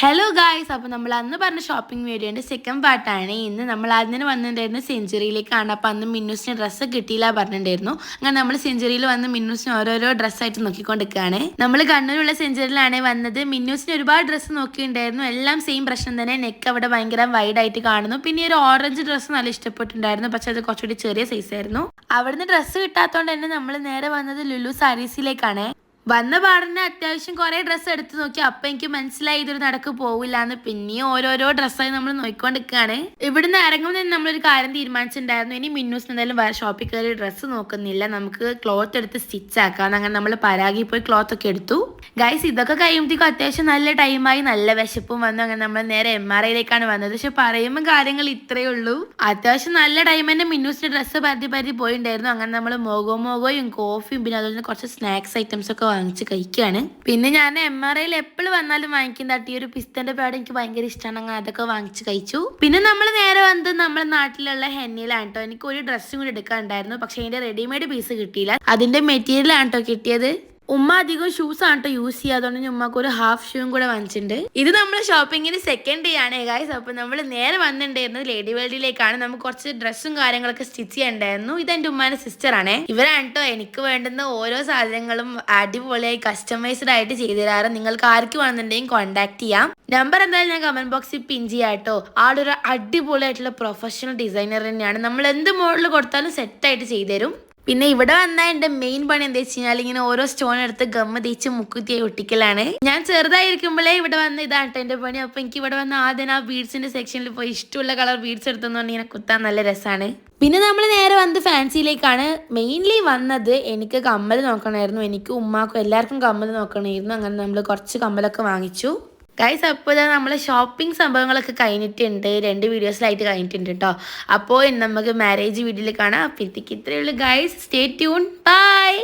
Hello guys അപ്പോൾ നമ്മൾ അന്ന് പറഞ്ഞ ഷോപ്പിംഗ് വീഡിയോന്റെ സെക്കൻഡ് പാർട്ടാണ് ഇന്ന് നമ്മൾ അതിന് വന്നിട്ടുണ്ടായിരുന്ന സെഞ്ചുറിയിലേക്കാണ്. അപ്പോൾ അന്ന് മിന്നൂസിന് ഡ്രസ്സ് കിട്ടിയില്ല പറഞ്ഞിട്ടുണ്ടായിരുന്നു. അങ്ങനെ നമ്മൾ സെഞ്ചുറിയിൽ വന്ന് മിന്നൂസിന് ഓരോരോ ഡ്രസ്സായിട്ട് നോക്കിക്കൊണ്ടിരിക്കുകയാണ്. നമ്മൾ കണ്ണൂരുള്ള സെഞ്ചുറിയിലാണ് വന്നത്. മിന്നൂസിന് ഒരുപാട് ഡ്രസ്സ് നോക്കിയിട്ടുണ്ടായിരുന്നു. എല്ലാം സെയിം പ്രശ്നം തന്നെ. നെക്ക് അവിടെ ഭയങ്കര വൈഡ് ആയിട്ട് കാണുന്നു. പിന്നെ ഒരു ഓറഞ്ച് ഡ്രസ്സ് നല്ല ഇഷ്ടപ്പെട്ടിട്ടുണ്ടായിരുന്നു. പക്ഷെ അത് കുറച്ചുകൂടി ചെറിയ സൈസ് ആയിരുന്നു. അവിടുന്ന് ഡ്രസ്സ് കിട്ടാത്തതുകൊണ്ട് തന്നെ നമ്മൾ നേരെ വന്നത് ലുലു സാരീസിലേക്കാണ്. വന്ന പാടന്നെ അത്യാവശ്യം കുറെ ഡ്രസ്സ് എടുത്ത് നോക്കി. അപ്പൊ എനിക്ക് മനസ്സിലായി ഇതൊരു നടക്ക് പോവില്ല എന്ന് പിന്നെയും ഓരോരോ ഡ്രസ്സായി നമ്മൾ നോക്കിക്കൊണ്ടിരിക്കുകയാണ് ഇവിടുന്ന് ഇറങ്ങുമ്പോൾ നമ്മളൊരു കാര്യം തീരുമാനിച്ചിട്ടുണ്ടായിരുന്നു. ഇനി മിന്നൂസ് എന്തായാലും ഷോപ്പിൽ കയറി ഡ്രസ്സ് നോക്കുന്നില്ല. നമുക്ക് ക്ലോത്ത് എടുത്ത് സ്റ്റിച്ച് ആക്കാം അങ്ങനെ നമ്മൾ പരാഗി പോയി ക്ലോത്ത് ഒക്കെ എടുത്തു. ഗൈസ് ഇതൊക്കെ കഴിയുമ്പോഴത്തേക്കും അത്യാവശ്യം നല്ല ടൈമായി നല്ല വിശപ്പും വന്നു. അങ്ങനെ നമ്മൾ നേരെ എം ആർ ഐയിലേക്കാണ് വന്നത്. പക്ഷെ പറയുമ്പോൾ കാര്യങ്ങൾ ഇത്രയേ ഉള്ളൂ. അത്യാവശ്യം നല്ല ടൈം തന്നെ മിന്നൂസിന്റെ ഡ്രസ്സ് പരത്തി പരത്തി പോയിണ്ടായിരുന്നു. അങ്ങനെ നമ്മൾ മോഗോ മോഗോയും കോഫിയും പിന്നെ അതുപോലെ കുറച്ച് സ്നാക്സ് ഐറ്റംസ് ഒക്കെ വാങ്ങിച്ച് കഴിക്കുകയാണ് പിന്നെ ഞാൻ എം ആർ ഐയിൽ എപ്പോഴും വന്നാലും വാങ്ങിക്കുന്ന ഈ ഒരു പിസ്തന്റെ പാട് എനിക്ക് ഭയങ്കര ഇഷ്ടമാണ് അങ്ങനെ അതൊക്കെ വാങ്ങിച്ച് കഴിച്ചു. പിന്നെ നമ്മൾ നേരെ വന്നത് നമ്മുടെ നാട്ടിലുള്ള ഹെന്നിയിലാണ് കേട്ടോ എനിക്ക് ഒരു ഡ്രസ്സും കൂടി എടുക്കാൻ ഉണ്ടായിരുന്നു പക്ഷെ അതിന്റെ റെഡിമെയ്ഡ് പീസ് കിട്ടിയില്ല. അതിന്റെ മെറ്റീരിയൽ ആണ് കേട്ടോ കിട്ടിയത്. ഉമ്മ അധികം ഷൂസ് ആണ് കേട്ടോ യൂസ് ചെയ്യുക അതുകൊണ്ട് ഉമ്മക്ക് ഒരു ഹാഫ് ഷൂവും കൂടെ വാങ്ങിച്ചിട്ടുണ്ട്. ഇത് നമ്മൾ ഷോപ്പിങ്ങിന് സെക്കൻഡ് ഡേ ആണ് ഗായ്സ് അപ്പോൾ നമ്മൾ നേരെ വന്നിട്ടുണ്ടായിരുന്നത് ലേഡി വേൾഡിലേക്കാണ് നമുക്ക് കുറച്ച് ഡ്രസ്സും കാര്യങ്ങളൊക്കെ സ്റ്റിച്ച് ചെയ്യണ്ടായിരുന്നു. ഇത് എന്റെ ഉമ്മാന്റെ സിസ്റ്റർ ആണ്. ഇവരാണ് കേട്ടോ എനിക്ക് വേണ്ടുന്ന ഓരോ സാധനങ്ങളും അടിപൊളിയായി കസ്റ്റമൈസ്ഡ് ആയിട്ട് ചെയ്തു തരാറ് നിങ്ങൾക്ക് ആർക്ക് വേണമെന്നുണ്ടെങ്കിൽ കോൺടാക്ട് ചെയ്യാം. നമ്പർ എന്തായാലും ഞാൻ കമന്റ് ബോക്സിൽ പിൻ ചെയ്യാം കേട്ടോ ആളൊരു അടിപൊളിയായിട്ടുള്ള പ്രൊഫഷണൽ ഡിസൈനർ തന്നെയാണ്. നമ്മൾ എന്ത് മോഡൽ കൊടുത്താലും സെറ്റായിട്ട് ചെയ്തു തരും പിന്നെ ഇവിടെ വന്നാൽ എന്റെ മെയിൻ പണി എന്താ വെച്ച് കഴിഞ്ഞാൽ ഇങ്ങനെ ഓരോ സ്റ്റോൺ എടുത്ത് ഗമ്മ തേച്ച് മുക്കുത്തിയായി ഒട്ടിക്കലാണ്. ഞാൻ ചെറുതായിരിക്കുമ്പോഴേ ഇവിടെ വന്ന് ഇതാണ് എന്റെ പണി. അപ്പോൾ എനിക്ക് ഇവിടെ വന്ന് ആദ്യം ആ ബീഡ്സിന്റെ സെക്ഷനിൽ പോയി ഇഷ്ടമുള്ള കളർ ബീഡ്സ് എടുത്തെന്നുകൊണ്ട് ഇങ്ങനെ കുത്താൻ നല്ല രസമാണ് പിന്നെ നമ്മൾ നേരെ വന്ന് ഫാൻസിയിലേക്കാണ് മെയിൻലി വന്നത് എനിക്ക് കമ്മൽ നോക്കണമായിരുന്നു. എനിക്ക് ഉമ്മാക്കും എല്ലാവർക്കും കമ്മൽ നോക്കണമായിരുന്നു. അങ്ങനെ നമ്മൾ കുറച്ച് കമ്മലൊക്കെ വാങ്ങിച്ചു. ഗൈസ് അപ്പോൾ ഇതാ നമ്മളെ ഷോപ്പിംഗ് സംഭവങ്ങളൊക്കെ കഴിഞ്ഞിട്ടുണ്ട്. രണ്ട് വീഡിയോസിലായിട്ട് കഴിഞ്ഞിട്ടുണ്ട് കേട്ടോ അപ്പോൾ നമുക്ക് മാരേജ് വീഡിയോയിൽ കാണാം. അപ്പോഴത്തേക്ക് ഇത്രയേ ഉള്ളൂ ഗൈസ് സ്റ്റേ ട്യൂൺ ബൈ